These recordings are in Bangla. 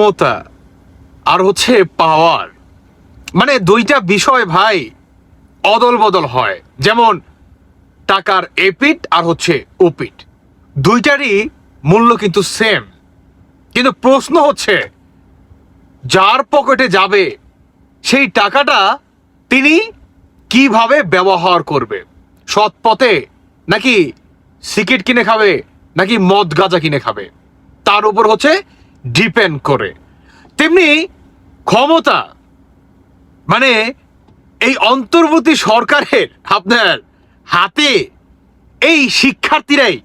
ক্ষমতা আর হচ্ছে পাওয়ার মানে দুইটা বিষয় ভাই অদল বদল হয়। যেমন টাকার এপিট আর হচ্ছে ওপিট দুইটারই মূল্য কিন্তু সেম কিন্তু প্রশ্ন হচ্ছে, যার পকেটে যাবে সেই টাকাটা তিনি কীভাবে ব্যবহার করবে? সৎ পথে নাকি সিগারেট কিনে খাবে, নাকি মদ গাঁজা কিনে খাবে? তার উপর হচ্ছে ডিপেন্ড করে। তেমনি ক্ষমতা মানে এই অন্তর্বর্তী সরকারের আপনার হাতে এই শিক্ষার্থীরাই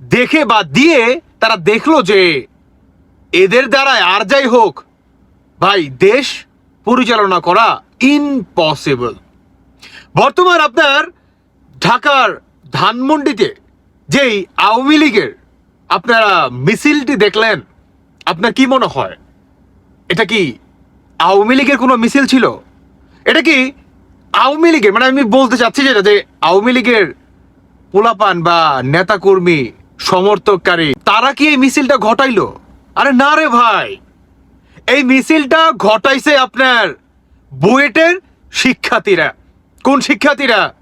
দেখে বা দিয়ে তারা দেখল যে এদের দ্বারা আর যাই হোক ভাই, দেশ পরিচালনা করা ইম্পসিবল বর্তমান আপনার ঢাকার ধানমন্ডিতে যেই আওয়ামী লীগের আপনারা মিছিলটি দেখলেন আপনার কি মনে হয়? এটা কি আওয়ামী লীগের কোনো মিছিল ছিল? এটা কি আওয়ামী লীগের মানে আমি বলতে চাচ্ছি যেটা যে আওয়ামী লীগের পোলাপান বা নেতাকর্মী, সমর্থককারী, তারা কি এই মিছিলটা ঘটাইলো? আরে না রে ভাই। এই মিছিলটা ঘটাইছে আপনার বুয়েটের শিক্ষার্থীরা। কোন শিক্ষার্থীরা?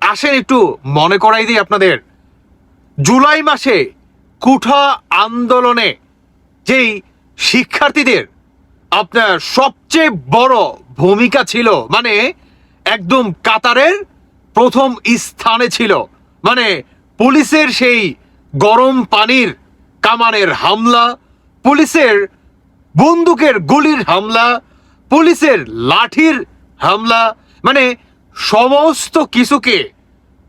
আসেন একটু মনে করাই দিই আপনাদের। জুলাই মাসে কুঠা আন্দোলনে যেই শিক্ষার্থীদের আপনার সবচেয়ে বড় ভূমিকা ছিল মানে একদম কাতারের প্রথম স্থানে ছিল মানে পুলিশের সেই গরম পানির কামানের হামলা, পুলিশের বন্দুকের গুলির হামলা, পুলিশের লাঠির হামলা মানে সমস্ত কিছুকে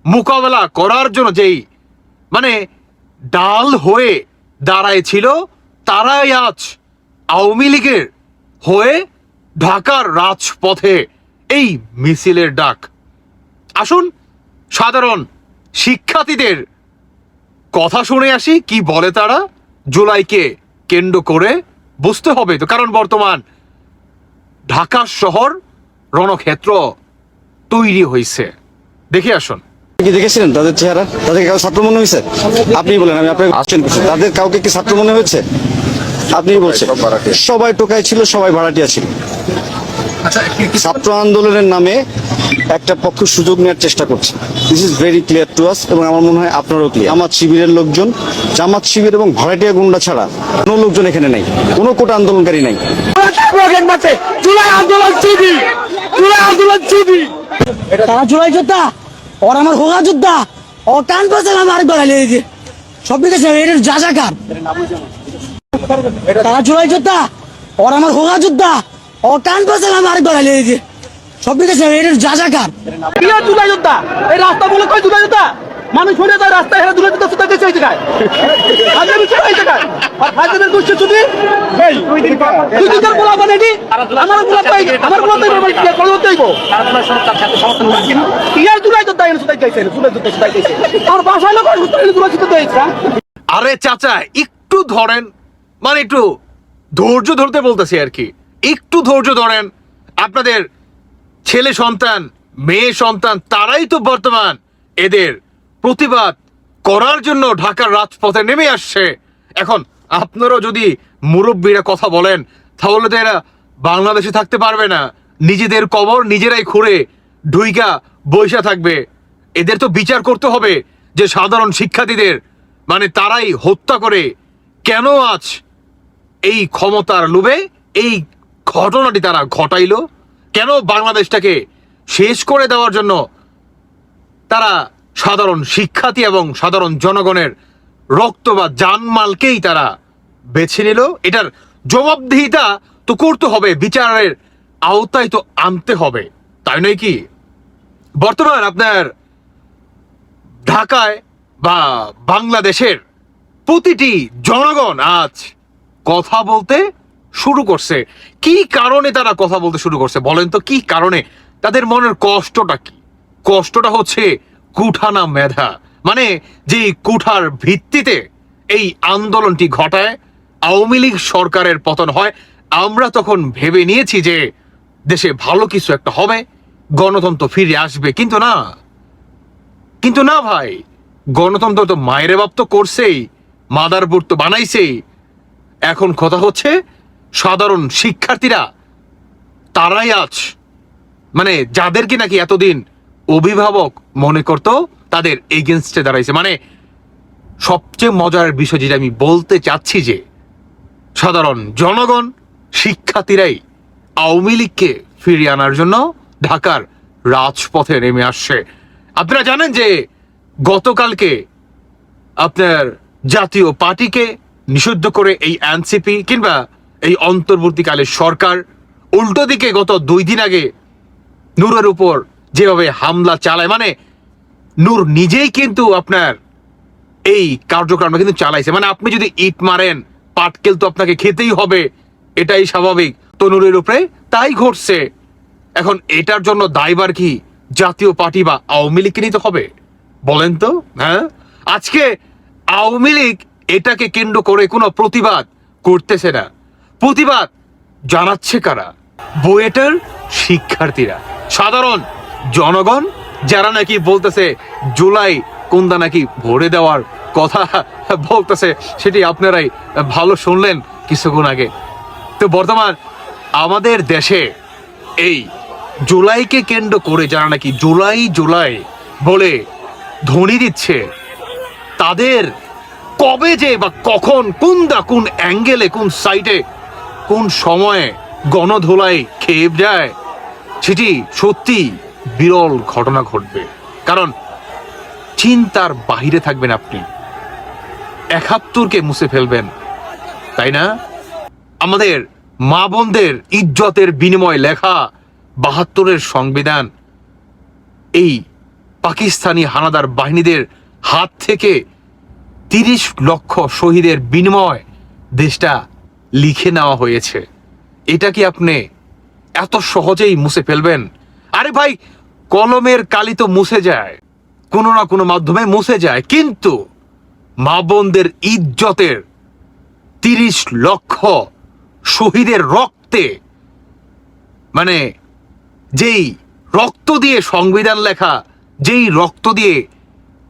মোকাবেলা করার জন্য যেই মানে ডাল হয়ে দাঁড়ায় ছিল তারাই আজ আওয়ামী লীগের হয়ে ঢাকার রাজপথে এই মিছিলের ডাক। আসুন সাধারণ শিক্ষার্থীদের কথা শুনে আসি, কি বলে তারা? জুলাইকে কেন্দ্র করে বুঝতে হবে তো, কারণ বর্তমান ঢাকা শহর রণক্ষেত্র তৈরি হয়েছে। দেখে আসুন। কি দেখেছিলেন তাদের চেহারা? তাদেরকে কাউ ছাত্র মনে হয়েছে? আপনি বলেন, আমি আপনাকে আসছেন তাদের কাউকে কি ছাত্র মনে হয়েছে? আপনি বলছেন। সবাই টোকাই ছিল সবাই ভাড়াটিয়া ছিল। ছাত্র আন্দোলনের নামে একটা পক্ষ সুযোগ নেওয়ার চেষ্টা করছে। This is very clear to us এবং আমার মনে হয় আপনারও ক্লিয়ার জামাত শিবিরের লোকজন জামাত শিবির এবং ভাড়াটিয়া গুন্ডা ছাড়া কোনো লোকজন এখানে নাই। কোনো কোটা আন্দোলনকারী নাই। তারা জুলাই যোদ্ধা ওর আমার হোগা যোদ্ধা। ও কান পাশে আমার আরেক বাগালে এই সব বিদেশে এর যা যা কার। তারা জুলাই যোদ্ধা ওর আমার হোগা যোদ্ধা ও কান পাশে আমার সব এর যা যা কার। কি জুলাই যোদ্ধা? এই রাস্তা বলে কই জুলাই যোদ্ধা? মানুষ যায় রাস্তায় হেরে জুলাই যোদ্ধা সুতা জায়গায়। হাজার বিচার জায়গায়? আর দুশো চুদি এই তুই তোর বলা কি আমার বলা পাই আমার বলা পাই আমার কি করে হতে গো কি আর জুলাই যোদ্ধা এনে সুতাই গাইছে জুলাই যোদ্ধা সুতাই গাইছে আর বাসায় লোক জুলাই যোদ্ধা গাইছে আরে চাচা একটু ধরেন মানে একটু ধৈর্য ধরতে বলতেছি আর কি। একটু ধৈর্য ধরেন, আপনাদের ছেলে সন্তান, মেয়ে সন্তান, তারাই তো বর্তমান এদের প্রতিবাদ করার জন্য ঢাকার রাজপথে নেমে আসছে। এখন আপনারাও যদি মুরব্বীরা কথা বলেন, তাহলে তো এরা বাংলাদেশে থাকতে পারবে না। নিজেদের কবর নিজেরাই খুঁড়ে ঢুইকা বৈশা থাকবে। এদের তো বিচার করতে হবে যে সাধারণ শিক্ষার্থীদের মানে তারাই হত্যা করে। কেন আজ এই ক্ষমতার লোভে এই ঘটনাটি তারা ঘটাইলো। কেন বাংলাদেশটাকে শেষ করে দেওয়ার জন্য তারা সাধারণ শিক্ষার্থী এবং সাধারণ জনগণের রক্ত বা জানমালকেই তারা বেছে নিল। এটার জবাবদিহিতা তো করতে হবে, বিচারের আওতায় তো আনতে হবে, তাই নয় কি? বর্তমান আপনার ঢাকায় বা বাংলাদেশের প্রতিটি জনগণ আজ কথা বলতে শুরু করছে। কি কারণে তারা কথা বলতে শুরু করছে বলেন তো? কি কারণে? তাদের মনের কষ্টটা কি? কষ্টটা হচ্ছে কুঠানা মেধা। মানে যে কুঠার ভিত্তিতে এই আন্দোলনটি ঘটায়, আওয়ামী লীগ সরকারের পতন হয়, আমরা তখন ভেবে নিয়েছি যে দেশে ভালো কিছু একটা হবে, গণতন্ত্র ফিরে আসবে। কিন্তু না কিন্তু না ভাই, গণতন্ত্র তো মায়ের বাপ তো করছেই, মাদারবোর্ড তো বানাইছেই এখন কথা হচ্ছে, সাধারণ শিক্ষার্থীরা তারাই আজ মানে যাদেরকে নাকি এতদিন অভিভাবক মনে করত, তাদের এগেনস্টে দাঁড়াইছে। মানে সবচেয়ে মজার বিষয় যেটা আমি বলতে চাচ্ছি যে, সাধারণ জনগণ, শিক্ষার্থীরাই আওয়ামী লীগকে ফিরিয়ে আনার জন্য ঢাকার রাজপথে নেমে আসছে। আপনারা জানেন যে গতকালকে আপনার জাতীয় পার্টিকে নিষিদ্ধ করে এই এনসিপি কিংবা এই অন্তর্বর্তীকালের সরকার উল্টো দিকে গত দুই দিন আগে নূরের উপর যেভাবে হামলা চালায় মানে নূর নিজেই কিন্তু আপনার এই কার্যক্রমটা কিন্তু চালাইছে। মানে আপনি যদি ইট মারেন, পাটকেল তো আপনাকে খেতেই হবে, এটাই স্বাভাবিক। তনুরের উপরে তাই ঘটছে। এখন এটার জন্য দায়বার কি জাতীয় পার্টি বা আওয়ামী লীগকে নিতে হবে? বলেন তো হ্যাঁ? আজকে আওয়ামী লীগ এটাকে কেন্দ্র করে কোনো প্রতিবাদ করতেছে না। প্রতিবাদ জানাচ্ছে কারা? বুয়েটের শিক্ষার্থীরা। সাধারণ জনগণ, যারা নাকি বলতেছে জুলাই কোনটা নাকি ভরে দেওয়ার কথা বলতেছে, সেটি আপনারাই ভালো শুনলেন কিছুক্ষণ আগে। তো বর্তমান আমাদের দেশে এই জুলাইকে কেন্দ্র করে যারা নাকি জুলাই জুলাই বলে ধ্বনি দিচ্ছে, তাদের কবে যে বা কখন, কোন দা কোন অ্যাঙ্গেলে, কোন সাইডে, কোন সময়ে গণধোলাই খেয়ে যায়, সেটি সত্যি বিরল ঘটনা ঘটবে। কারণ চিন্তার বাহিরে থাকবেন আপনি। একাত্তরকে মুছে ফেলবেন। তাই না? আমাদের মা বোনদের ইজ্জতের বিনিময় লেখা বাহাত্তরের সংবিধান, এই পাকিস্তানি হানাদার বাহিনীদের হাত থেকে তিরিশ লক্ষ শহীদের বিনিময় দেশটা লিখে নেওয়া হয়েছে। এটা কি আপনি এত সহজেই মুছে ফেলবেন? আরে ভাই, কলমের কালি তো মুছে যায়। কোনো না কোনো মাধ্যমে মুছে যায়। কিন্তু মা বোনদের ইজ্জতের তিরিশ লক্ষ শহীদের রক্তে মানে যেই রক্ত দিয়ে সংবিধান লেখা, যেই রক্ত দিয়ে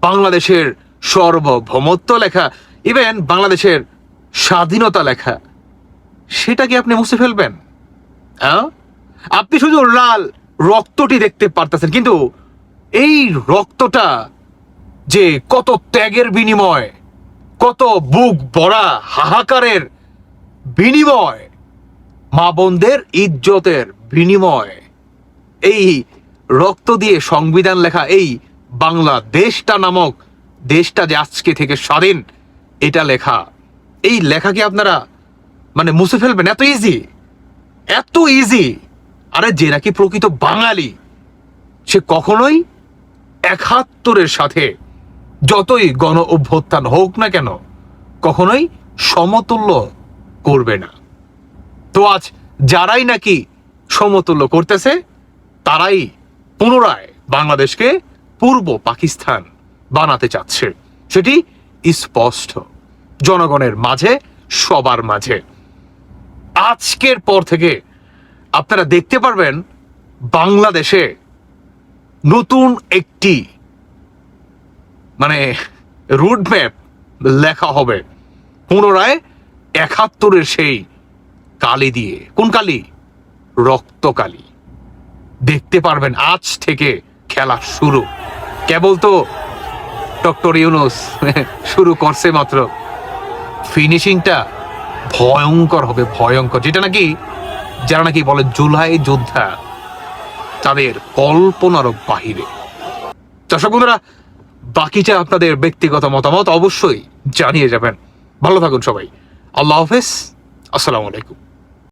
বাংলাদেশের সার্বভৌমত্ব লেখা ইভেন বাংলাদেশের স্বাধীনতা লেখা। সেটা কি আপনি মুছে ফেলবেন? হ্যাঁ? আপনি শুধু লাল রক্তটি দেখতে পারতেছেন, কিন্তু এই রক্তটা যে কত ত্যাগের বিনিময়, কত বুক ভরা হাহাকারের বিনিময়, মা বোনদের ইজ্জতের বিনিময়, এই রক্ত দিয়ে সংবিধান লেখা এই বাংলাদেশটা নামক দেশটা যে আজকে থেকে স্বাধীন, এটা লেখা। এই লেখাকে আপনারা মানে মুছে ফেলবেন? এত ইজি এত ইজি আরে যে নাকি প্রকৃত বাঙালি, সে কখনোই একাত্তরের সাথে যতই গণ অভ্যুত্থান হোক না কেন, কখনোই সমতুল্য করবে না। তো আজ যারাই নাকি সমতুল্য করতেছে, তারাই পুনরায় বাংলাদেশকে পূর্ব পাকিস্তান বানাতে চাচ্ছে। সেটি স্পষ্ট। জনগণের মাঝে, সবার মাঝে। আজকের পর থেকে আপনারা দেখতে পারবেন বাংলাদেশে নতুন একটি মানে রুটম্যাপ লেখা হবে পুনরায় একাত্তরের সেই কালি দিয়ে। কোন কালি? রক্তকালী। দেখতে পারবেন আজ থেকে খেলা শুরু। কেবল তো ডক্টর ইউনুস, শুরু করছে মাত্র। ফিনিশিংটা ভয়ঙ্কর হবে, ভয়ঙ্কর। যেটা নাকি, যারা নাকি বলে জুলাই যোদ্ধা, তাদের কল্পনারও বাহিরে। দর্শক বন্ধুরা, বাকিটা আপনাদের ব্যক্তিগত মতামত অবশ্যই জানিয়ে যাবেন। ভালো থাকুন সবাই। আল্লাহ হাফেজ। আসসালামু আলাইকুম।